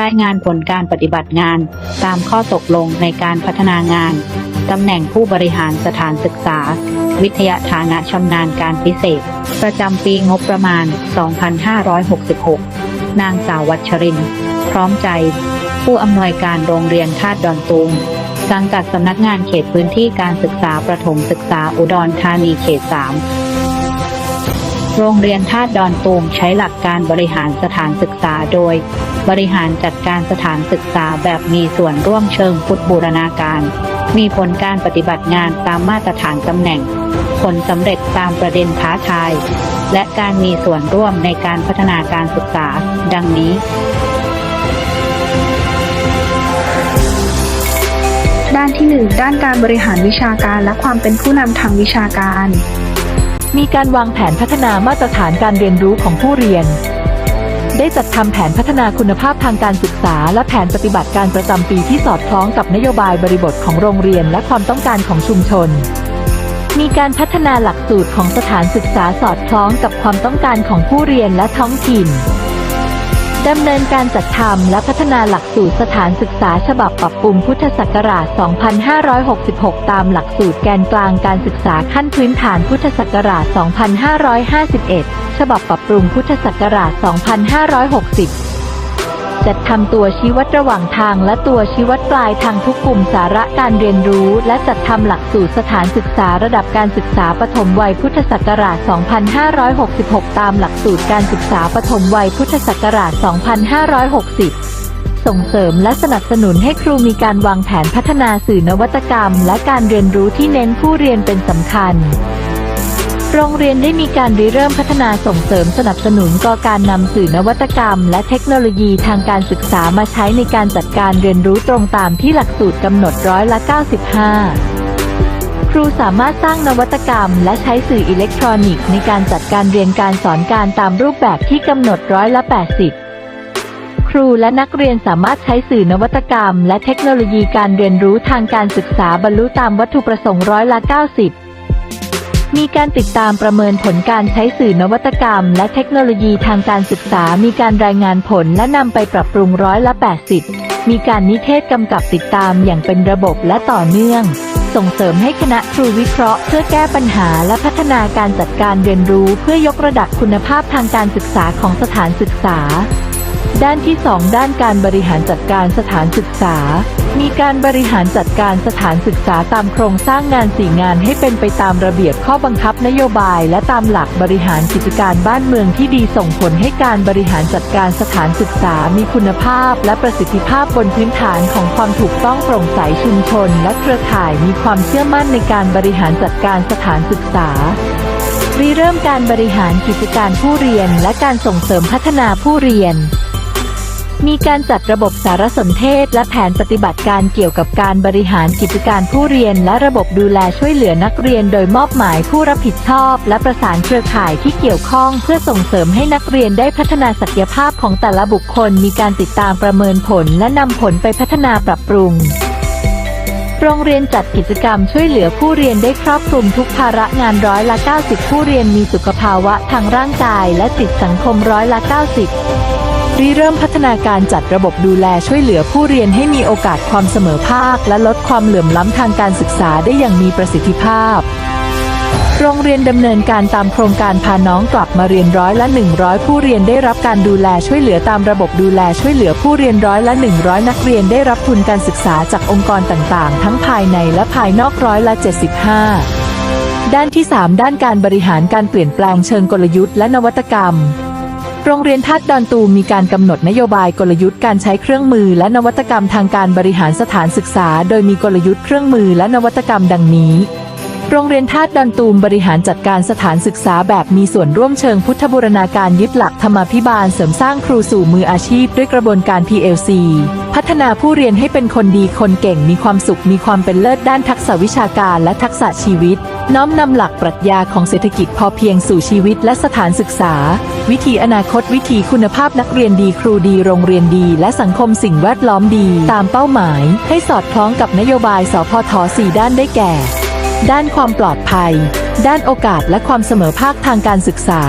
รายงานผลการปฏิบัติงาน ตามข้อตกลงในการพัฒนางาน ตำแหน่งผู้บริหารสถานศึกษา วิทยาฐานะชำนาญการพิเศษ ประจำปีงบประมาณ 2566 นางสาววัชริน พร้อมใจ ผู้อำนวยการโรงเรียนธาตุดอนตูมสังกัดสำนักงานเขตพื้นที่การศึกษาประถมศึกษาอุดรธานีเขต 3 โรงเรียนธาตุดอนตูมใช้หลักการบริหารสถานศึกษาโดย บริหารจัดการสถานศึกษาแบบมีส่วนร่วมเชิงพุทธบูรณาการ มีผลการปฏิบัติงานตามมาตรฐานตำแหน่ง ผลสำเร็จตามประเด็นท้าทาย และการมีส่วนร่วมในการพัฒนาการศึกษา ดังนี้ด้านที่ 1 ด้านการบริหารวิชาการและความเป็นผู้นำทางวิชาการ มีการวางแผนพัฒนามาตรฐานการเรียนรู้ของผู้เรียน ได้จัดทำแผนพัฒนาคุณภาพทางการศึกษา และแผนปฏิบัติการประจำปีที่สอดคล้องกับนโยบายบริบทของโรงเรียนและความต้องการของชุมชน มีการพัฒนาหลักสูตรของสถานศึกษาสอดคล้องกับความต้องการของผู้เรียนและท้องถิ่น ดำเนินการจัดทำและพัฒนาหลักสูตรสถานศึกษาฉบับปรับปรุงพุทธศักราช 2566 ตามหลักสูตรแกนกลางการศึกษาขั้นพื้นฐานพุทธศักราช 2551 ฉบับปรับปรุงพุทธศักราช 2560 จัดทำตัวชี้วัดระหว่างทางและตัวชี้วัดปลายทางทุกกลุ่มสาระการเรียนรู้ และจัดทำหลักสูตรสถานศึกษาระดับการศึกษาปฐมวัยพุทธศักราช 2566 ตามหลักสูตรการศึกษาปฐมวัยพุทธศักราช 2560ส่งเสริมและสนับสนุนให้ครูมีการวางแผนพัฒนาสื่อนวัตกรรม และการเรียนรู้ที่เน้นผู้เรียนเป็นสำคัญ โรงเรียนได้มีการริเริ่มพัฒนาส่งเสริมสนับสนุนก่อการนำสื่อนวัตกรรม และเทคโนโลยีทางการศึกษามาใช้ในการจัดการเรียนรู้ตรงตามที่หลักสูตรกำหนดร้อยละ 95 ครูสามารถสร้างนวัตกรรม และใช้สื่ออิเล็กทรอนิกส์ในการจัดการเรียนการสอนการตามรูปแบบที่กำหนดร้อยละ 80ครูและนักเรียนสามารถใช้สื่อนวัตกรรม และเทคโนโลยีการเรียนรู้ทางการศึกษาบรรลุตามวัตถุประสงค์ร้อยละ 90 มีการติดตามประเมินผลการใช้สื่อนวัตกรรม และเทคโนโลยีทางการศึกษา มีการรายงานผลและนำไปปรับปรุงร้อยละ 80 มีการนิเทศกำกับติดตามอย่างเป็นระบบและต่อเนื่อง ส่งเสริมให้คณะครูวิเคราะห์ เพื่อแก้ปัญหาและพัฒนาการจัดการเรียนรู้ เพื่อยกระดับคุณภาพทางการศึกษาของสถานศึกษา ด้านที่ 2 ด้านการบริหารจัดการสถานศึกษา มีการบริหารจัดการสถานศึกษาตามโครงสร้างงานสี่งานให้เป็นไปตามระเบียบข้อบังคับนโยบาย และตามหลักบริหารกิจการบ้านเมืองที่ดีส่งผลให้การบริหารจัดการสถานศึกษา มีคุณภาพ และประสิทธิภาพบนพื้นฐานของความถูกต้องโปร่งใสชุมชน และเครือข่ายมีความเชื่อมั่นในการบริหารจัดการสถานศึกษาริเริ่มการบริหารกิจการผู้เรียน และการส่งเสริมพัฒนาผู้เรียน มีการจัดระบบสารสนเทศ และแผนปฏิบัติการเกี่ยวกับการบริหารกิจการผู้เรียน และระบบดูแลช่วยเหลือนักเรียน โดยมอบหมายผู้รับผิดชอบ และประสานเครือข่ายที่เกี่ยวข้อง เพื่อส่งเสริมให้นักเรียนได้พัฒนาศักยภาพของแต่ละบุคคล มีการติดตามประเมินผล และนำผลไปพัฒนาปรับปรุงโรงเรียนจัดกิจกรรมช่วยเหลือผู้เรียนได้ครอบคลุมทุกภาระงานร้อยละ 90 ผู้เรียนมีสุขภาวะทางร่างกายและจิตสังคมร้อยละ 90 ริเริ่มพัฒนาการจัดระบบดูแลช่วยเหลือผู้เรียนให้มีโอกาสความเสมอภาค และลดความเหลื่อมล้ำทางการศึกษาได้อย่างมีประสิทธิภาพ โรงเรียนดำเนินการตามโครงการพาน้องกลับมาเรียนร้อยละ 100 ผู้เรียนได้รับการดูแลช่วยเหลือตามระบบดูแลช่วยเหลือผู้เรียนร้อยละ 100 นักเรียนได้รับทุนการศึกษาจากองค์กรต่างๆ ทั้งภายในและภายนอกร้อยละ 75 ด้านที่ 3 ด้านการบริหารการเปลี่ยนแปลงเชิงกลยุทธ์และนวัตกรรม โรงเรียนทัดดอนตูมมีการกำหนดนโยบายกลยุทธ์การใช้เครื่องมือและนวัตกรรมทางการบริหารสถานศึกษา โดยมีกลยุทธ์เครื่องมือและนวัตกรรมดังนี้ โรงเรียนธาตุดอนตูมบริหารจัดการสถานศึกษาแบบมีส่วนร่วมเชิงพุทธบูรณาการยึดหลักธรรมาภิบาลเสริมสร้างครูสู่มืออาชีพด้วยกระบวนการ PLC พัฒนาผู้เรียนให้เป็นคนดีคนเก่งมีความสุขมีความเป็นเลิศด้านทักษะวิชาการและทักษะชีวิต น้อมนำหลักปรัชญาของเศรษฐกิจพอเพียงสู่ชีวิตและสถานศึกษา วิถีอนาคตวิถีคุณภาพนักเรียนดีครูดีโรงเรียนดี และสังคมสิ่งแวดล้อมดี ตามเป้าหมาย ให้สอดคล้องกับนโยบายสพท 4 ด้านได้แก่ ด้านความปลอดภัย ด้านโอกาสและความเสมอภาคทางการศึกษา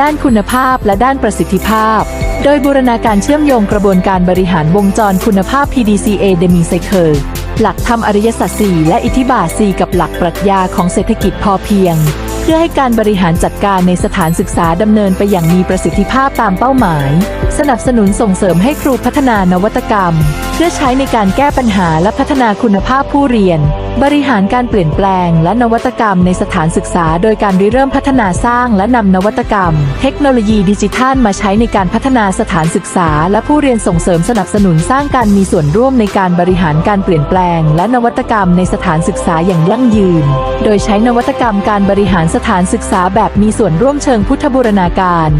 ด้านคุณภาพและด้านประสิทธิภาพ โดยบูรณาการเชื่อมโยงกระบวนการบริหารวงจรคุณภาพ PDCA Demi-Cycle หลักธรรมอริยสัจสี่และอิทธิบาทสี่กับหลักปรัชญาของเศรษฐกิจพอเพียง เพื่อให้การบริหารจัดการในสถานศึกษาดำเนินไปอย่างมีประสิทธิภาพตามเป้าหมาย สนับสนุนส่งเสริมให้ครูพัฒนานวัตกรรม เพื่อใช้ในการแก้ปัญหาและพัฒนาคุณภาพผู้เรียนบริหารการเปลี่ยนแปลงและนวัตกรรมในสถานศึกษา โดยการริเริ่มพัฒนาสร้างและนำนวัตกรรม เทคโนโลยีดิจิทัลมาใช้ในการพัฒนาสถานศึกษา และผู้เรียนส่งเสริมสนับสนุนสร้างการมีส่วนร่วมในการบริหารการเปลี่ยนแปลง และนวัตกรรมในสถานศึกษาอย่างยั่งยืน โดยใช้นวัตกรรมการบริหารสถานศึกษาแบบมีส่วนร่วมเชิงพุทธบูรณาการ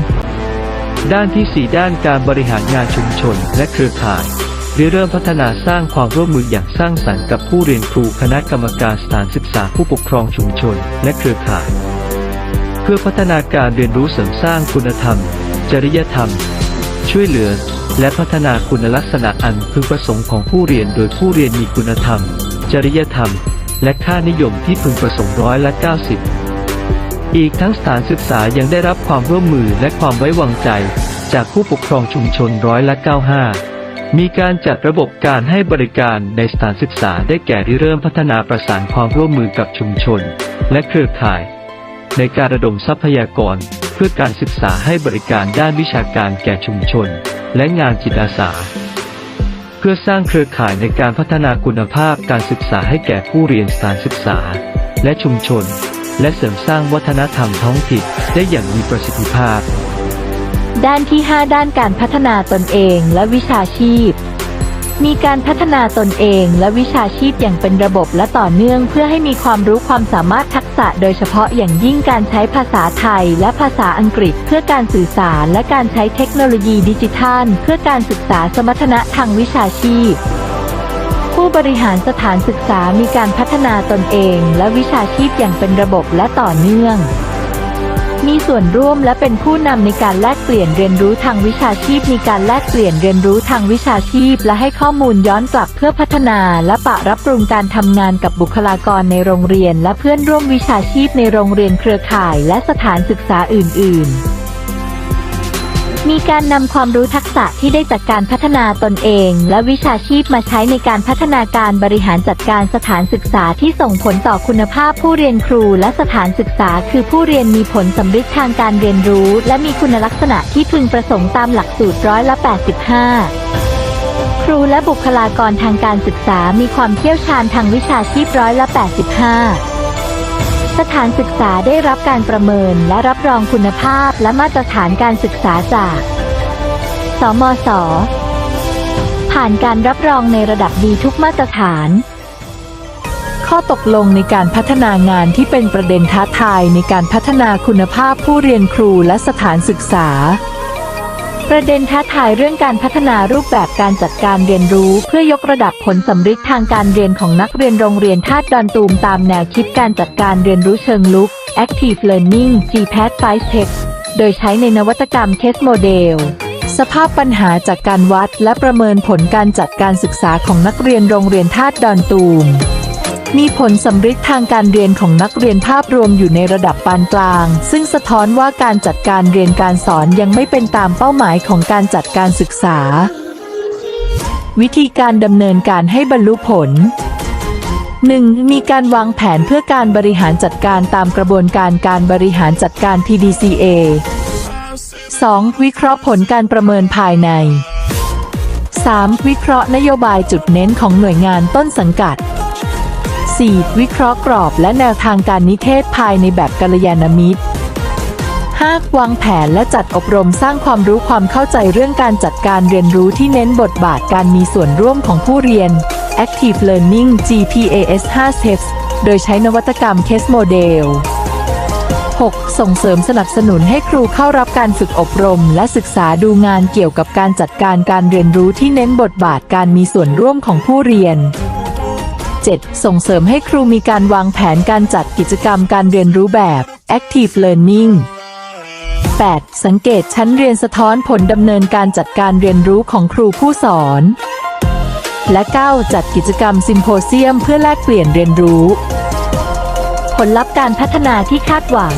ด้านที่ 4 ด้านการบริหารงานชุมชนและเครือข่าย ริเริ่มพัฒนาสร้างความร่วมมืออย่างสร้างสรรค์กับผู้เรียนครูคณะกรรมการสถานศึกษาผู้ปกครองชุมชน และเครือข่าย เพื่อพัฒนาการเรียนรู้เสริมสร้างคุณธรรม จริยธรรม ช่วยเหลือ และพัฒนาคุณลักษณะอันพึงประสงค์ของผู้เรียนโดยผู้เรียนมีคุณธรรม จริยธรรม และค่านิยมที่พึงประสงค์ร้อยละ90 อีกทั้งสถานศึกษายังได้รับความร่วมมือและความไว้วางใจ จากผู้ปกครองชุมชนร้อยละ95 มีการจัดระบบการให้บริการในสถานศึกษาได้แก่ที่เริ่มพัฒนาประสานความร่วมมือกับชุมชน และเครือข่าย ในการระดมทรัพยากร เพื่อการศึกษาให้บริการด้านวิชาการแก่ชุมชน และงานจิตอาสา เพื่อสร้างเครือข่ายในการพัฒนาคุณภาพการศึกษาให้แก่ผู้เรียนสถานศึกษา และชุมชน และเสริมสร้างวัฒนธรรมท้องถิ่นได้อย่างมีประสิทธิภาพ ด้านที่ 5 ด้านการพัฒนาตนเองและวิชาชีพ มีการพัฒนาตนเองและวิชาชีพอย่างเป็นระบบและต่อเนื่องเพื่อให้มีความรู้ความสามารถทักษะโดยเฉพาะอย่างยิ่งการใช้ภาษาไทยและภาษาอังกฤษ เพื่อการสื่อสารและการใช้เทคโนโลยีดิจิทัล เพื่อการศึกษาสมรรถนะทางวิชาชีพผู้บริหารสถานศึกษามีการพัฒนาตนเองและวิชาชีพอย่างเป็นระบบและต่อเนื่อง มีส่วนร่วมและเป็นผู้นำในการแลกเปลี่ยนเรียนรู้ทางวิชาชีพ มีการแลกเปลี่ยนเรียนรู้ทางวิชาชีพ และให้ข้อมูลย้อนกลับเพื่อพัฒนาและปะรับปรุงการทำงานกับบุคลากรในโรงเรียน และเพื่อนร่วมวิชาชีพในโรงเรียนเครือข่าย และสถานศึกษาอื่น ๆ มีการนำความรู้ทักษะที่ได้จากการพัฒนาตนเอง และวิชาชีพมาใช้ในการพัฒนาการบริหารจัดการสถานศึกษาที่ส่งผลต่อคุณภาพผู้เรียนครูและสถานศึกษา คือผู้เรียนมีผลสำฤทธิ์ทางการเรียนรู้ และมีคุณลักษณะที่พึงประสงค์ตามหลักสูตรร้อยละ 85ครูและบุคลากรทางการศึกษามีความเชี่ยวชาญทางวิชาชีพร้อยละ 85 สถานศึกษาได้รับการประเมินและรับรองคุณภาพและมาตรฐานการศึกษาจาก สมศผ่านการรับรองในระดับดีทุกมาตรฐาน ข้อตกลงในการพัฒนางานที่เป็นประเด็นท้าทายในการพัฒนาคุณภาพผู้เรียนครูและสถานศึกษา ประเด็นท้าทายเรื่องการพัฒนารูปแบบการจัดการเรียนรู้ เพื่อยกระดับผลสำฤทธิ์ทางการเรียนของนักเรียนโรงเรียนธาตุดอนตูมตามแนวคิดการจัดการเรียนรู้เชิงลุก Active Learning GPAD 5 Tech โดยใช้ในนวัตกรรม Case Model สภาพปัญหาจากการวัดและประเมินผลการจัดการศึกษาของนักเรียนโรงเรียนธาตุดอนตูม มีผลสำฤทธิ์ทางการเรียนของนักเรียนภาพรวมอยู่ในระดับปานกลาง ซึ่งสะท้อนว่าการจัดการเรียนการสอนยังไม่เป็นตามเป้าหมายของการจัดการศึกษา วิธีการดำเนินการให้บรรลุผล 1. มีการวางแผนเพื่อการบริหารจัดการตามกระบวนการการบริหารจัดการ PDCA 2. วิเคราะห์ผลการประเมินภายใน 3. วิเคราะห์นโยบายจุดเน้นของหน่วยงานต้นสังกัด 4. วิเคราะห์กรอบและแนวทางการนิเทศภายในแบบกัลยาณมิตร 5. วางแผนและจัดอบรมสร้างความรู้ความเข้าใจเรื่องการจัดการเรียนรู้ที่เน้นบทบาทการมีส่วนร่วมของผู้เรียน Active Learning GPAS 5 Steps โดยใช้นวัตกรรม Case Model 6. ส่งเสริมสนับสนุนให้ครูเข้ารับการฝึกอบรม และศึกษาดูงานเกี่ยวกับการจัดการการเรียนรู้ที่เน้นบทบาทการมีส่วนร่วมของผู้เรียน 7. ส่งเสริมให้ครูมีการวางแผนการจัดกิจกรรมการเรียนรู้แบบ Active Learning 8. สังเกตชั้นเรียนสะท้อนผลดำเนินการจัดการเรียนรู้ของครูผู้สอน และ 9. จัดกิจกรรมซิมโพเซียมเพื่อแลกเปลี่ยนเรียนรู้ ผลลัพธ์การพัฒนาที่คาดหวัง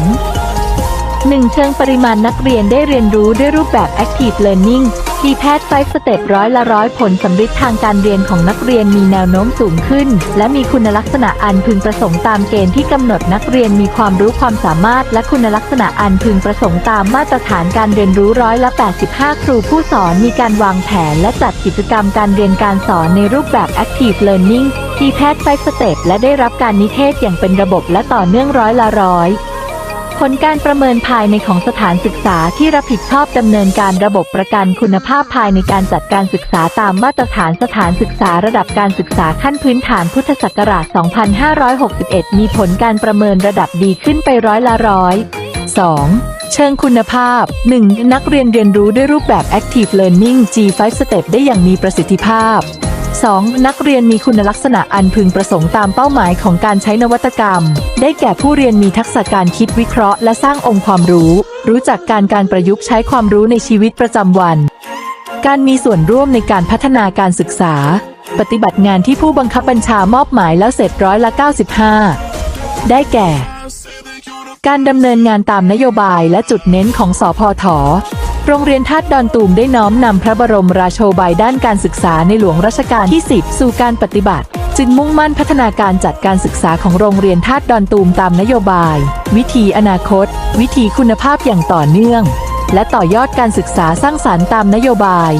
1. เชิงปริมาณนักเรียนได้เรียนรู้ด้วยรูปแบบ Active Learning ทีแพทย์5 Step ร้อยละร้อยผลสำฤทธิ์ทางการเรียนของนักเรียนมีแนวโน้มสูงขึ้น และมีคุณลักษณะอันพึงประสงค์ตามเกณฑ์ที่กำหนดนักเรียนมีความรู้ความสามารถ และคุณลักษณะอันพึงประสงค์ตามมาตรฐานการเรียนรู้ร้อยละ 85 ครูผู้สอนมีการวางแผน และจัดกิจกรรมการเรียนการสอนในรูปแบบ Active Learning ทีแพทย์5 Step และได้รับการนิเทศอย่างเป็นระบบและต่อเนื่องร้อยละร้อย ผลการประเมินภายในของสถานศึกษาที่รับผิดชอบดำเนินการระบบประกันคุณภาพภายในการจัดการศึกษาตามมาตรฐานสถานศึกษาระดับการศึกษาขั้นพื้นฐานพุทธศักราช 2561 มีผลการประเมินระดับดีขึ้นไปร้อยละร้อย 2. เชิงคุณภาพ 1. นักเรียนเรียนรู้ด้วยรูปแบบ Active Learning G5 Step ได้อย่างมีประสิทธิภาพ 2. นักเรียนมีคุณลักษณะอันพึงประสงค์ตามเป้าหมายของการใช้นวัตกรรม ได้แก่ผู้เรียนมีทักษะการคิดวิเคราะห์และสร้างองค์ความรู้ รู้จักการการประยุกต์ใช้ความรู้ในชีวิตประจำวัน การมีส่วนร่วมในการพัฒนาการศึกษา ปฏิบัติงานที่ผู้บังคับบัญชามอบหมายแล้วเสร็จร้อยละ 95 ได้แก่ การดำเนินงานตามนโยบายและจุดเน้นของสอพอถอ โรงเรียนทัดดอนตูมได้น้อมนำพระบรมราโชบายด้านการศึกษาในหลวงรัชกาลที่ 10 สู่การปฏิบัติ จึงมุ่งมั่นพัฒนาการจัดการศึกษาของโรงเรียนทัดดอนตูมตามนโยบาย วิธีอนาคต วิธีคุณภาพอย่างต่อเนื่อง และต่อยอดการศึกษาสร้างสรรค์ตามนโยบาย